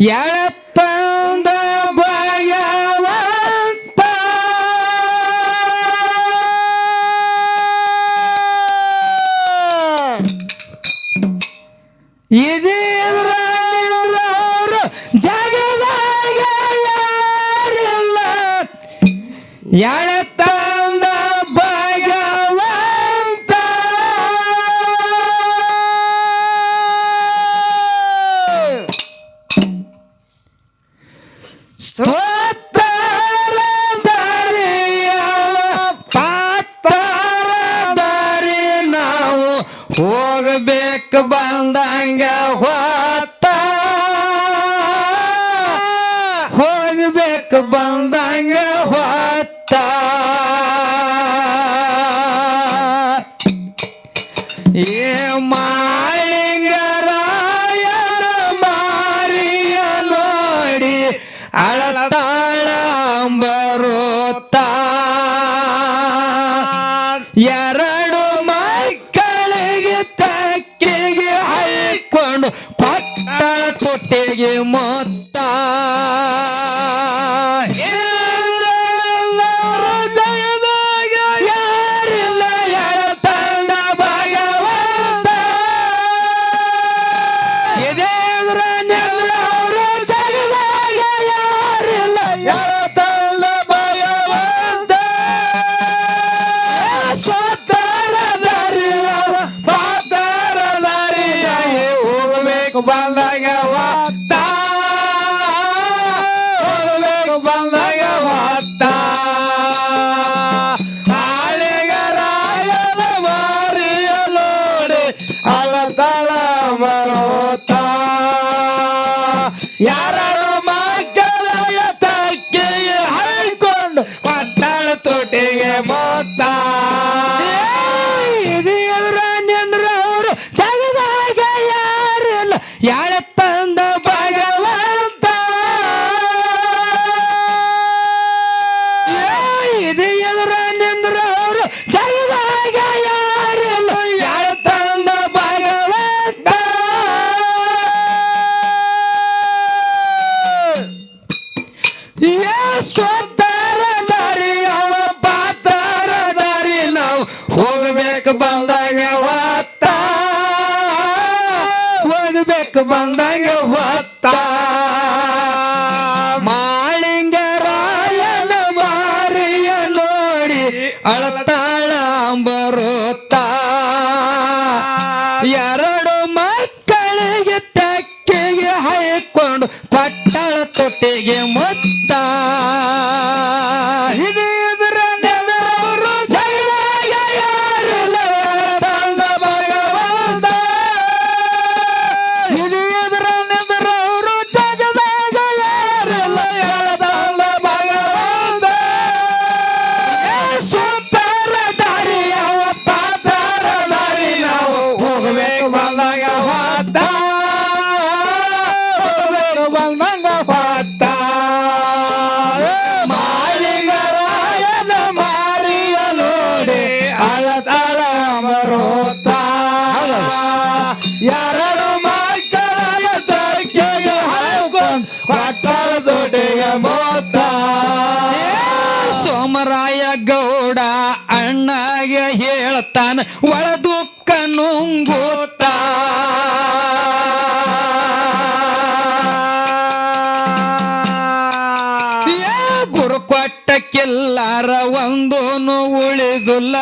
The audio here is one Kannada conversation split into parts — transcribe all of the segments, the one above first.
ಎಳಪ್ಪಂದ ಬಯವಂತ ಇದ್ರ ಜಗದಾಗ ಯಾರ ಹೋಗಬೇಕು ಬಂದಂಗ E mata. ಒಳ ದುಃಖ ನುಂಗೂತ ಗುರು ಕೊಟ್ಟ ಕೆಲ್ಲಾರ ಒಂದು ಉಳಿದುಲ್ಲ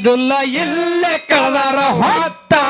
ಇದುಲ್ಲ ಇಲ್ಲ ಕಳೆದಾರ ಹೊತ್ತಾ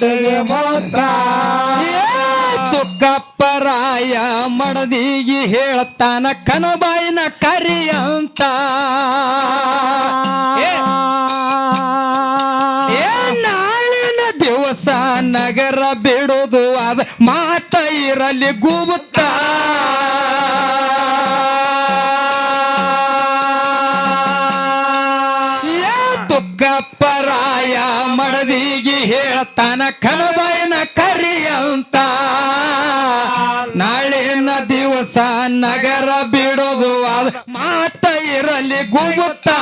ಒಡೆಯ ಮೋತ ಮಡದಿಗಿ ಹೇಳ್ತಾನ ಕನಬಾಯಿನ ಕರಿಯಂತ ನಾಳಿನ ದಿವಸ ನಗರ ಬಿಡುದು ಅದ ಮಾತ ಇರಲಿ ಗೂಬುತ್ತಾ ತನ ಕನಬೈನ ಕರಿಯಂತ. ನಾಳಿನ ದಿವಸ ನಗರ ಬಿಡೋದು ಮಾತ ಇರಲಿ ಗುಗುತ್ತಾ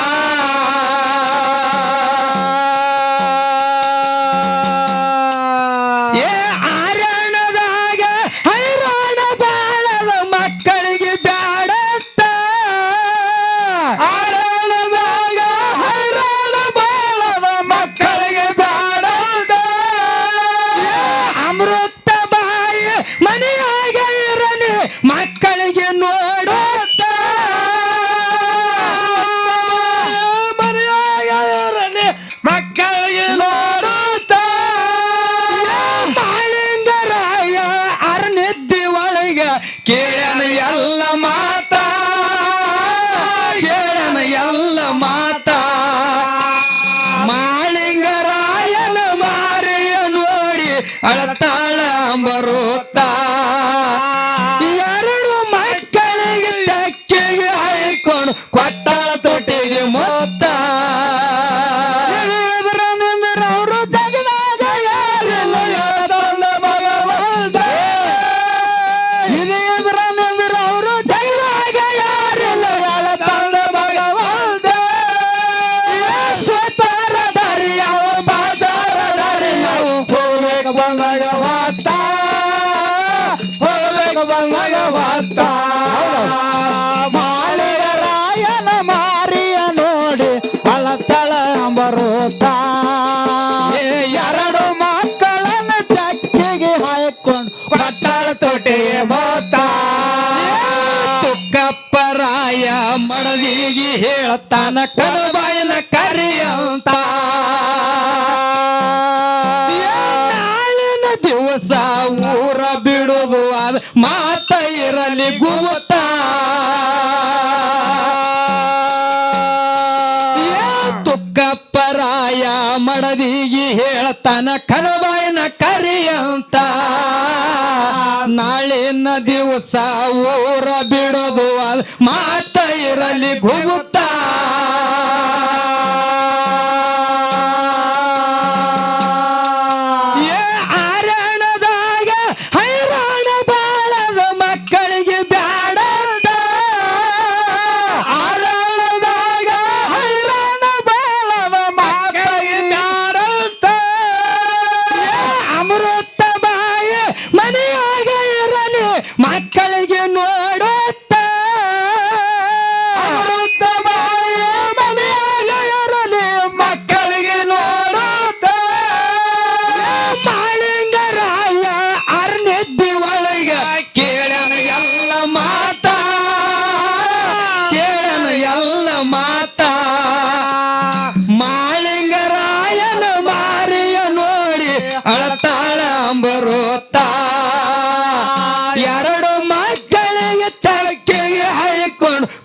ಭಗವತ್ತ ಹೊರಬೇಕ ಭಗವತ್ತ ಮಾಳಿಗ ರಾಯನ ಮಾರಿಯ ನೋಡಿ ಅಳತಳ ಬರುತ್ತ. ಎರಡು ಮಕ್ಕಳನ್ನು ಚಕ್ಕಿಗೆ ಹಾಕೊಂಡು ಕೊಟ್ಟಳ ತೊಟೆ ಬತ್ತ ತುಕ್ಕಪ್ಪ ರಾಯ ಮಡದಿಗೆ ಹೇಳ್ತಾನ ಕನವ ಕನಬಾಯಿನ ಕರಿಯಂತ. ನಾಳೆ ದಿವಸ ಊರ ಬಿಡೋದು ಮಾತ ಇರಲಿ ಗುಗುತ್ತ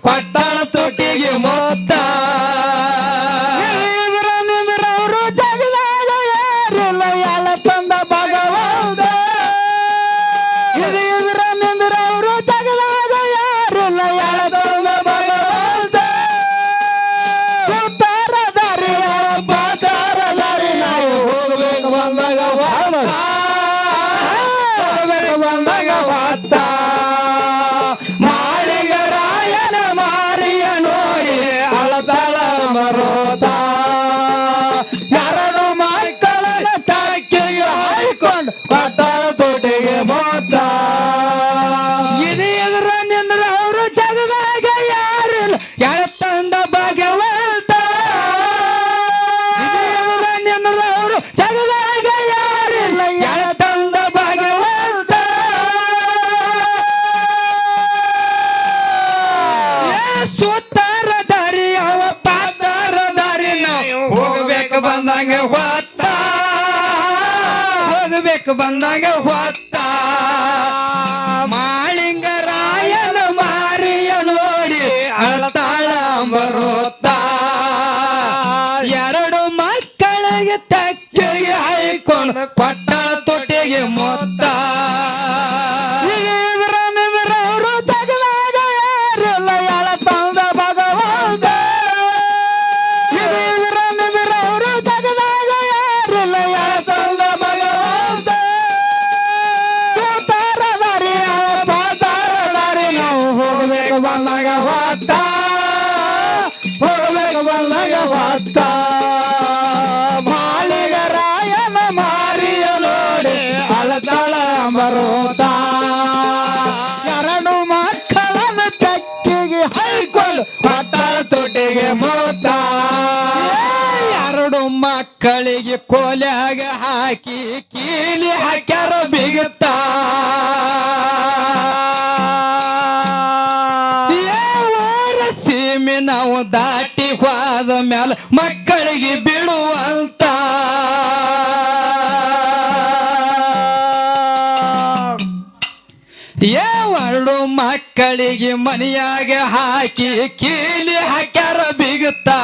quarta na ಕಟ್ಟಿಕೊಂಡು ಕೊಟ್ಟಾಳ ಕೋಟೆಗೆ ಬಂದಾಗ ಕೋಲ್ಯಾಗ ಹಾಕಿ ಕೀಲಿ ಹಾಕ್ಯಾರ ಬಿಗುತ್ತ? ಸೀಮೆ ನಾವು ದಾಟಿ ಹೋದ ಮ್ಯಾಲ ಮಕ್ಕಳಿಗೆ ಬಿಡುವಂತ. ಎರಡು ಮಕ್ಕಳಿಗೆ ಮನೆಯಾಗ ಹಾಕಿ ಕೀಲಿ ಹಾಕ್ಯಾರ ಬಿಗುತ್ತಾ?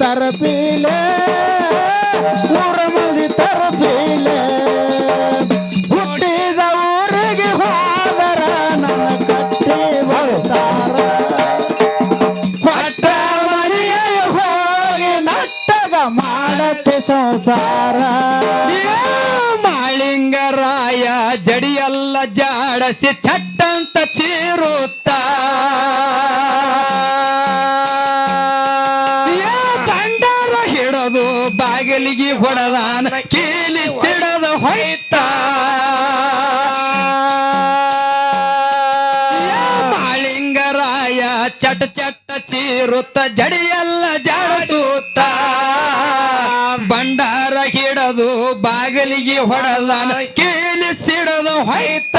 ತರಪೀಲೆ, ಊರ ಮಂದಿ ತರಪೀಲೆ. ಊರಿಗೆ ಹೋದರ ನನ್ನ ಕಟ್ಟಿ ಬರ್ತಾರ ಕೊಟ್ಟ ಹೋಗಿ ನಟ್ಟಗ ಮಾಡತ್ತೆ ಸಂಸಾರ. ಮಾಳಿಂಗರಾಯ ಜಡಿಯಲ್ಲ ಜಾಡಸಿ ಚಟ್ಟಂತ ಚೀರುತ್ತ ಚೀರುತ್ತ ಜಡಿಯಲ್ಲ ಜಾಡಸುತ್ತ ಬಂಡಾರ ಹಿಡದು ಬಾಗಿಲಿಗೆ ಹೊಡೆದ ಕೇಳಿಸಿಡದು ಹೊಯ್ತ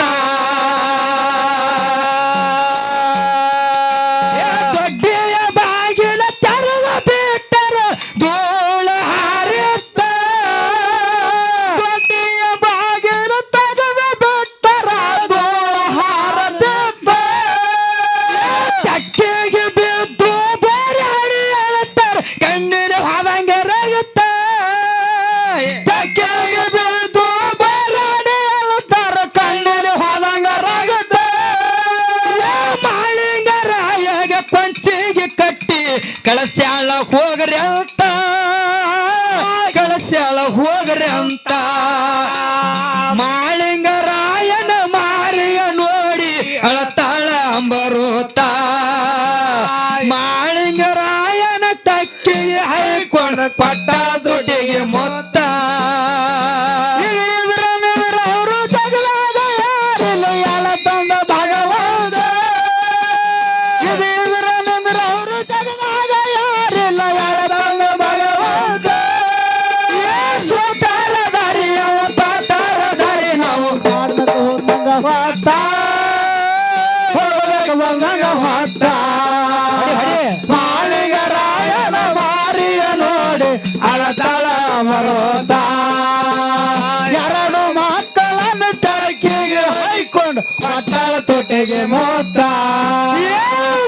ತೊಟ್ಟೆಗೆ ಮೋತ.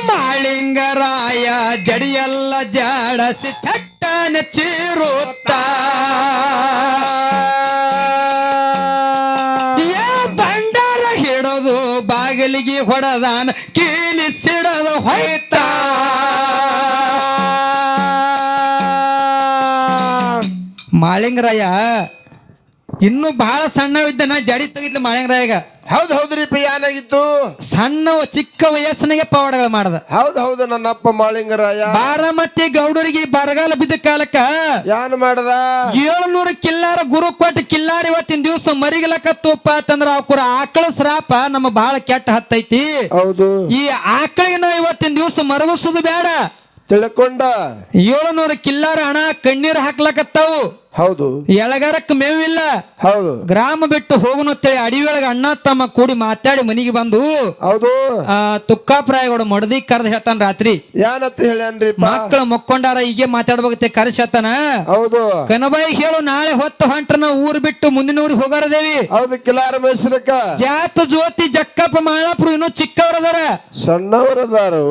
ಮಾಳಿಂಗರಾಯ, ಜಡಿಯಲ್ಲ ಜಾಡಸಿ ಚೀರುತ್ತ. ಏ ಬಂಡಾರ ಹಿಡದು ಬಾಗಿಲಿಗೆ ಹೊಡೆದಾನ ಕೀಲಿ ಸಿಡದು ಹೊಯ್ತ. ಮಾಳಿಂಗರಾಯ ಇನ್ನು ಬಹಳ ಸಣ್ಣವಿದ್ದನ ಜಡಿ ತೆಗಿದ್ಲು ಮಾಳಿಂಗರಾಯಗ ಹೌದ್ ಹೌದ್ರಿ ಏನಾಗಿತ್ತು? ಸಣ್ಣ ಚಿಕ್ಕ ವಯಸ್ಸನಿಗೆ ಪವಾಡಗಳು ಮಾಡದ. ಹೌದ್ ಹೌದು ನನ್ನಪ್ಪ ಮಾಳಿಂಗರಾಯ ಬಾರಾಮತಿ ಗೌಡರಿಗೆ ಬರಗಾಲ ಬಿದ್ದ ಕಾಲಕ್ಕ ಯಾನ್ ಮಾಡದ? ಏಳ್ನೂರು ಕಿಲ್ಲಾರ ಗುರು ಕೊಟ್ಟ ಕಿಲ್ಲಾರ ಇವತ್ತಿನ ದಿವಸ ಮರಿಗಲಕ್ಕ ತೂಪ ಅಂತಂದ್ರ ಅವ್ರ ಆಕಳ ಶ್ರಾಪ ನಮ್ಮ ಬಹಳ ಕೆಟ್ಟ ಹತ್ತೈತಿ. ಹೌದು. ಈ ಆಕಳಿಗೆ ನಾವು ಇವತ್ತಿನ ದಿವಸ ಮರಗಿಸೋದು ಬೇಡ ತಿಳ್ಕೊಂಡ? ಏಳ್ನೂರು ಕಿಲ್ಲಾರ ಹಣ ಕಣ್ಣೀರ್ ಹಾಕ್ಲಕತ್ತಾವು. ಹೌದು. ಎಳಗಾರಕ್ಕೆ ಮೇವಿಲ್ಲ ಹೌದು. ಗ್ರಾಮ ಬಿಟ್ಟು ಹೋಗುನತ್ತೇಳಿ ಅಡವಿ ಒಳಗ ಅಣ್ಣ ತಮ್ಮ ಕೂಡಿ ಮಾತಾಡಿ ಮನಿಗೆ ಬಂದು ಹೌದು. ತುಕ್ಕಾಪ್ರಾಯಗಳು ಮಡದಿ ಕರೆದು ಹೇಳ್ತಾನ ರಾತ್ರಿ. ಯಾನತ್ ಹೇಳ್ಯಾನ್ರಿ ಮಕ್ಕಳು ಮಕ್ಕೊಂಡಾರ ಹೀಗೆ ಮಾತಾಡ್ಬೇಕತ್ತೆ ಕರೆಸಿ ಹೇಳ್ತಾನ. ಹೌದು. ಕನಬಾಯಿ ಹೇಳು ನಾಳೆ ಹೊತ್ತು ಹೊಂಟ್ರ ಊರ್ ಊರು ಬಿಟ್ಟು ಮುಂದಿನ ಊರಿಗೆ ಹೋಗಾರದೇವಿ. ಹೌದು ಕಿಲಾರ ಮೈಸೂರಕ್ಕ. ಜಾತ ಜ್ಯೋತಿ ಜಕ್ಕಪ್ಪ ಮಾಳಾಪುರ ಇನ್ನೂ ಚಿಕ್ಕವರದಾರ. ಸಣ್ಣವರದಾರು.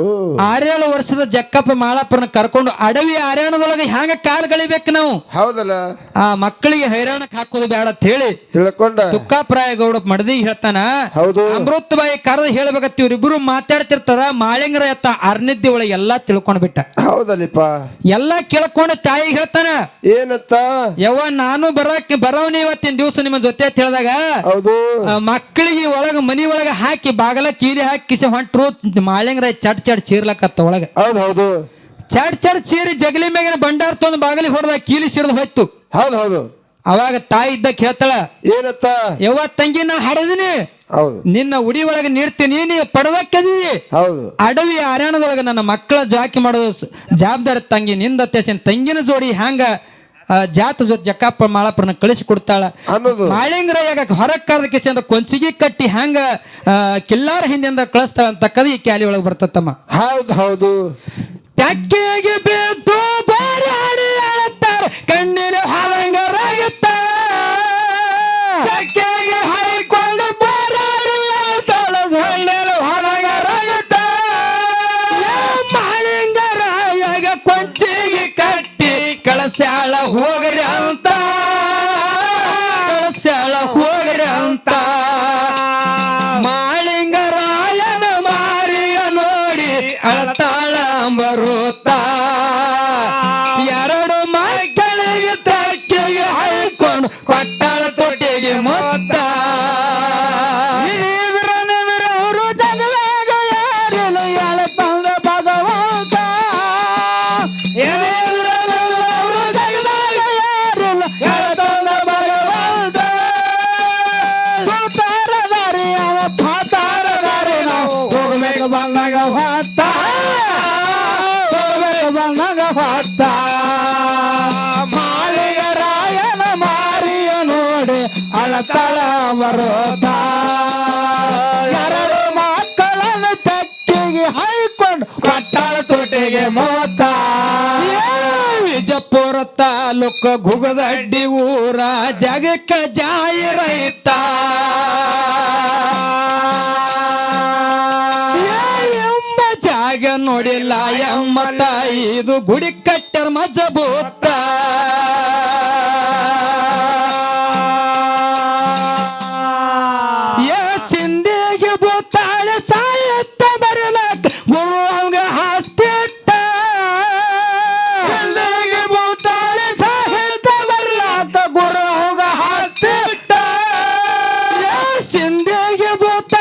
ಆರೇಳು ವರ್ಷದ ಜಕ್ಕಪ್ಪ ಮಾಳಾಪುರನ ಕರ್ಕೊಂಡು ಅಡವಿ ಅರಣ್ಯದೊಳಗೆ ಹ್ಯಾಂಗ ಕಾಲ್ ಗಳಿಬೇಕು ನಾವು? ಹೌದಲ್ಲ. ಆ ಮಕ್ಕಳಿಗೆ ಹೈರಾಣಕ್ ಹಾಕೋದು ಬೇಡ ಅಂತ ಹೇಳಿ ತಿಳ್ಕೊಂಡ. ತುಕ್ಕಾಪ್ರಾಯ ಗೌಡ ಮಡದಿ ಹೇಳ್ತಾನ ಹೌದು. ಅಮೃತ ಬಾಯಿ ಕರೆದು ಹೇಳ್ಬೇಕತ್ತ ಇವ್ರಿಬ್ರು ಮಾತಾಡ್ತಿರ್ತಾರ ಮಾಳಿಂಗರ ಎತ್ತ ಅರ್ನಿದ್ದಿ ಒಳಗೆ ಎಲ್ಲಾ ತಿಳ್ಕೊಂಡ್ ಬಿಟ್ಟ. ಹೌದಲ್ಲಿಪ್ಪ. ಎಲ್ಲಾ ಕೇಳ್ಕೊಂಡ ತಾಯಿ ಹೇಳ್ತಾನ ಏನತ್ತ? ಯವ್ವ ನಾನು ಬರಕ್ಕೆ ಬರೋನಿ ಇವತ್ತಿನ ದಿವಸ ನಿಮ್ಮ ಜೊತೆ ಅಂತ ಹೇಳಿದಾಗ ಹೌದು. ಮಕ್ಕಳಿಗೆ ಒಳಗ ಮನಿ ಒಳಗ ಹಾಕಿ ಬಾಗಲ ಕೀಲಿ ಹಾಕಿ ಕಿಸೆ ಹೊಂಟ್ರು ಮಾಳಿಂಗರ ಚಟ್ ಚಟ್ ಚೀರ್ಲಕತ್ತ ಒಳಗ. ಹೌದು ಹೌದು. ಚಟ್ ಚಡ್ ಚೀರಿ ಜಗಲಿ ಮ್ಯಾಗಿನ ಬಂಡಾರ ತಂದು ಬಾಗಲಿ ಹೊಡೆದ ಕೀಲಿ ಸಿಡಿದು ಹೋಯ್ತು. ಹೌದು ಹೌದು. ಅವಾಗ ತಾಯಿ ಇದ್ದಕ್ಕೆ ಹೇಳ್ತಾಳ ಏನತ್ತ? ಯಾವ ತಂಗಿ ನಾ ಹಾಡದಿನಿ ಹೌದು. ನಿನ್ನ ಉಡಿ ಒಳಗೆ ನೀಡ್ತೀನಿ ನೀವು ಪಡದಕ್ಕದೀನಿ ಹೌದು. ಅಡವಿ ಹರ್ಯಾಣದೊಳಗೆ ನನ್ನ ಮಕ್ಕಳ ಜಾಕಿ ಮಾಡೋ ಜವಾಬ್ದಾರಿ ತಂಗಿ ನಿಂದ ಅತ್ಯಸಿನ ತಂಗಿನ ಜೋಡಿ ಹ್ಯಾಂಗ ಜಾತ ಜೊತೆ ಜಕ್ಕಪ್ಪ ಮಾಳಾಪುರನ ಕಳಿಸಿ ಕೊಡ್ತಾಳ. ಮಾಳಿಂಗರಾಯಾಗ ಹೊರಗೆ ಕರೆದ ಅಂದ್ರೆ ಕೊಂಚಿಗೆ ಕಟ್ಟಿ ಹ್ಯಾಂಗ ಕಿಲ್ಲಾರ ಹಿಂದಿಂದ ಕಳಿಸ್ತಾಳ ಅಂತ ಕದಿ ಕ್ಯಾಲಿ ಒಳಗೆ ಬರ್ತತ್ತಮ್ಮ. ಹೌದು ಹೌದು. ಬಾರಿ ಬಾರಾಡಿಯ ಕಣ್ಣಿನ ಹಾಳಂಗರಾಗುತ್ತ ಚಕ್ಕೆಗೆ ಹರಿಕೊಂಡು ಮಾರಾಡಿ ತಳದ ಹಣ್ಣಿನ ಹಾಳಂಗರಾಗುತ್ತ ಮಾಳಿಂಗರಾಯಗ ಕೊಂಚಿಗೆ ಕಟ್ಟಿ ಕಳಸ್ಯಾಳ ಹೋಗರಿ ಅಂತ. ಅಳತಳ ಬರೋದ ಎರಡು ಮಕ್ಕಳನ್ನ ಚಕ್ಕಿಗೆ ಹೈಕೊಂಡು ಕಟ್ಟಳ ತೋಟೆಗೆ ಮೋತ. ವಿಜಪುರ ತಾಲೂಕು ಗುಗದಡ್ಡಿ ಊರ ಜಗಕ್ಕ ಜಾಯಿ ರೈತ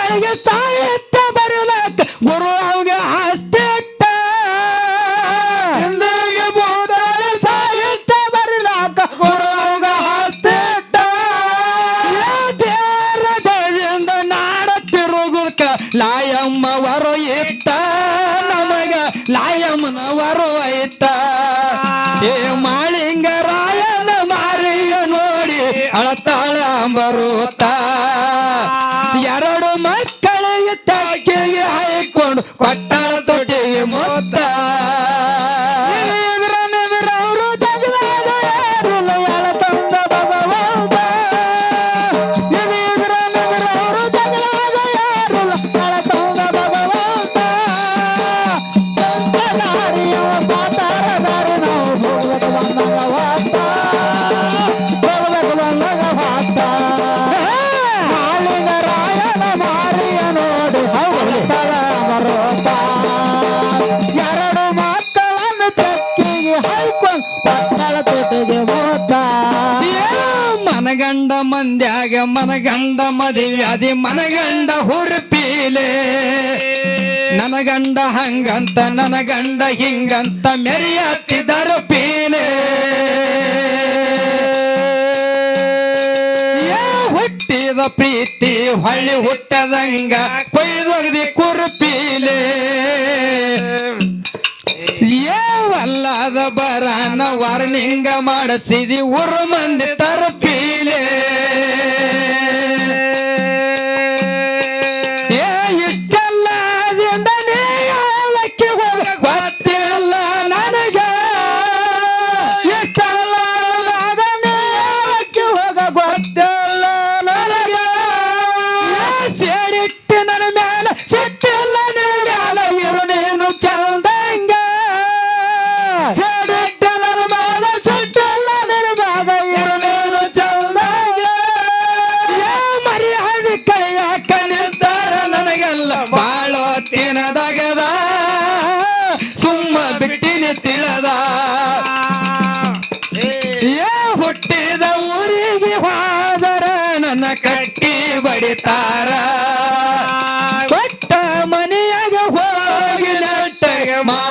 Ahí está. ಗಂಡ ಮದುವೆ, ಅದಿ ಮನಗಂಡ ಹುರುಪೀಲೆ. ನನಗಂಡ ಹಂಗಂತ ನನಗಂಡ ಹಿಂಗಂತ ಮೆರೆಯತ್ತಿದರು ಪೀಲೆ. ಹುಟ್ಟಿದ ಪ್ರೀತಿ ಹೊಳ್ಳಿ ಹುಟ್ಟದಂಗ ಕೊಯ್ದೊಗದಿ ಕುರುಪೀಲೆ. ಏವಲ್ಲದ ಬರನ ವರ್ಣಿಂಗ ಮಾಡಿಸಿದಿ ಉರು ಮಂದಿ ತರುಪೀಲೆ. My.